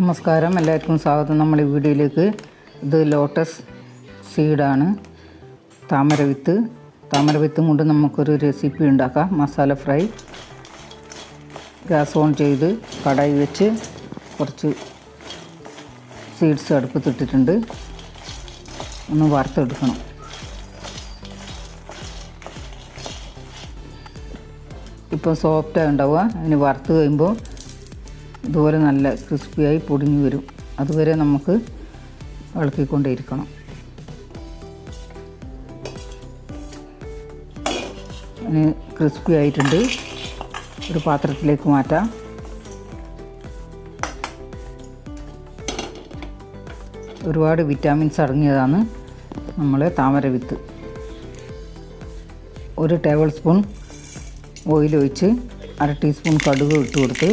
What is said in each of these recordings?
നമസ്കാരം എല്ലാവർക്കും സ്വാഗതം. നമ്മൾ ഈ വീഡിയോയിലേക്ക്. ഇത് ലോട്ടസ് സീഡാണ്. താമര വിത്ത് താമര വിത്തും കൊണ്ട് നമുക്കൊരു റെസിപ്പി ഉണ്ടാക്കാം. മസാല ഫ്രൈ. ഗ്യാസ് ഓൺ ചെയ്ത് കടായി വെച്ച് കുറച്ച് സീഡ്സ് അടുപ്പത്തിട്ടിട്ടുണ്ട്. ഒന്ന് വറുത്തെടുക്കണം. ഇപ്പോൾ സോഫ്റ്റായി ഉണ്ടാവുക. അതിന് വറുത്ത് കഴിയുമ്പോൾ ഇതുപോലെ നല്ല ക്രിസ്പിയായി പൊടിഞ്ഞു വരും. അതുവരെ നമുക്ക് ഇളക്കിക്കൊണ്ടേയിരിക്കണം. അതിന് ക്രിസ്പി ആയിട്ടുണ്ട്. ഒരു പാത്രത്തിലേക്ക് മാറ്റാം. ഒരുപാട് വിറ്റാമിൻസ് അടങ്ങിയതാണ് നമ്മളെ താമര വിത്ത്. ഒരു ടേബിൾ സ്പൂൺ ഓയിൽ ഒഴിച്ച് അര ടീസ്പൂൺ കടുക് ഇട്ട് കൊടുത്ത്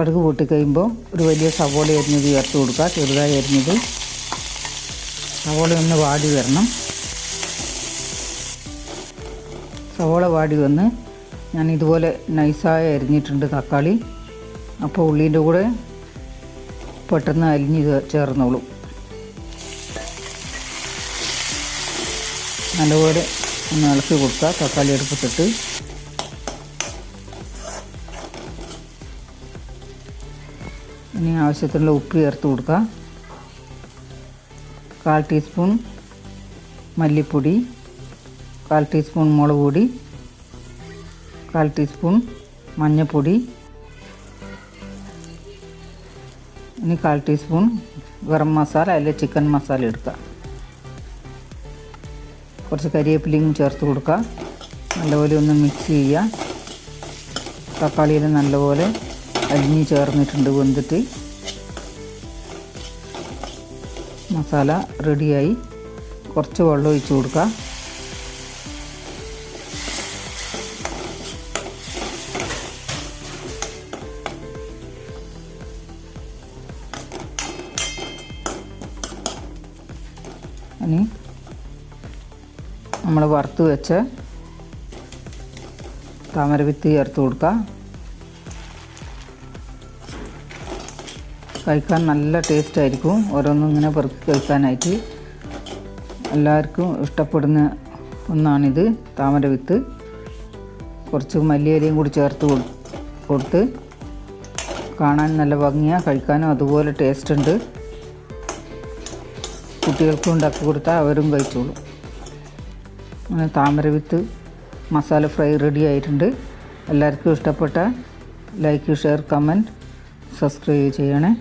കടുക് പൊട്ടി കഴിയുമ്പോൾ ഒരു വലിയ സവോള അരിഞ്ഞത് ചേർത്ത് കൊടുക്കുക. ചെറുതായി അരിഞ്ഞത് സവോള ഒന്ന് വാടി വരണം. സവോള വാടി വന്ന് ഞാൻ ഇതുപോലെ നൈസായി അരിഞ്ഞിട്ടുണ്ട് തക്കാളി. അപ്പോൾ ഉള്ളീന്റെ കൂടെ പെട്ടെന്ന് അരിഞ്ഞ് ചേർന്നോളൂ. നല്ലപോലെ ഒന്ന് ഇളക്കി കൊടുക്കുക. തക്കാളി അടുപ്പത്തിട്ട് ഇനി ആവശ്യത്തിനുള്ള ഉപ്പ് ചേർത്ത് കൊടുക്കുക. കാൽ ടീസ്പൂൺ മല്ലിപ്പൊടി കാൽ ടീസ്പൂൺ മുളക് പൊടി കാൽ ടീസ്പൂൺ മഞ്ഞൾപ്പൊടി ഇനി കാൽ ടീസ്പൂൺ ഗരം മസാല അല്ലെങ്കിൽ ചിക്കൻ മസാല എടുക്കുക. കുറച്ച് കരിവേപ്പിലയും ചേർത്ത് കൊടുക്കുക. നല്ലപോലെ ഒന്ന് മിക്സ് ചെയ്യുക. തക്കാളിയിൽ നല്ലപോലെ അരിഞ്ഞ് ചേർന്നിട്ടുണ്ട് വെന്തിട്ട്. മസാല റെഡിയായി. കുറച്ച് വെള്ളം ഒഴിച്ച് കൊടുക്കുക ഇനി നമ്മൾ വറുത്ത് വെച്ച താമരവിത്ത് ചേർത്ത് കൊടുക്കുക കഴിക്കാൻ നല്ല ടേസ്റ്റ് ആയിരിക്കും. ഓരോന്നും ഇങ്ങനെ പെറുക്കി കഴിക്കാനായിട്ട് എല്ലാവർക്കും ഇഷ്ടപ്പെടുന്ന ഒന്നാണിത്. താമര വിത്ത്. കുറച്ച് മല്ലിയിലയും കൂടി ചേർത്ത് കൊടുത്ത് കാണാൻ നല്ല ഭംഗിയാണ് കഴിക്കാനും അതുപോലെ ടേസ്റ്റ് ഉണ്ട്. കുട്ടികൾക്കും ഉണ്ടാക്കി കൊടുത്താൽ അവരും കഴിച്ചോളും. അങ്ങനെ താമര വിത്ത് മസാല ഫ്രൈ റെഡി ആയിട്ടുണ്ട്. എല്ലാവർക്കും ഇഷ്ടപ്പെട്ട ലൈക്ക് ഷെയർ കമന്റ് സബ്സ്ക്രൈബ് ചെയ്യണേ.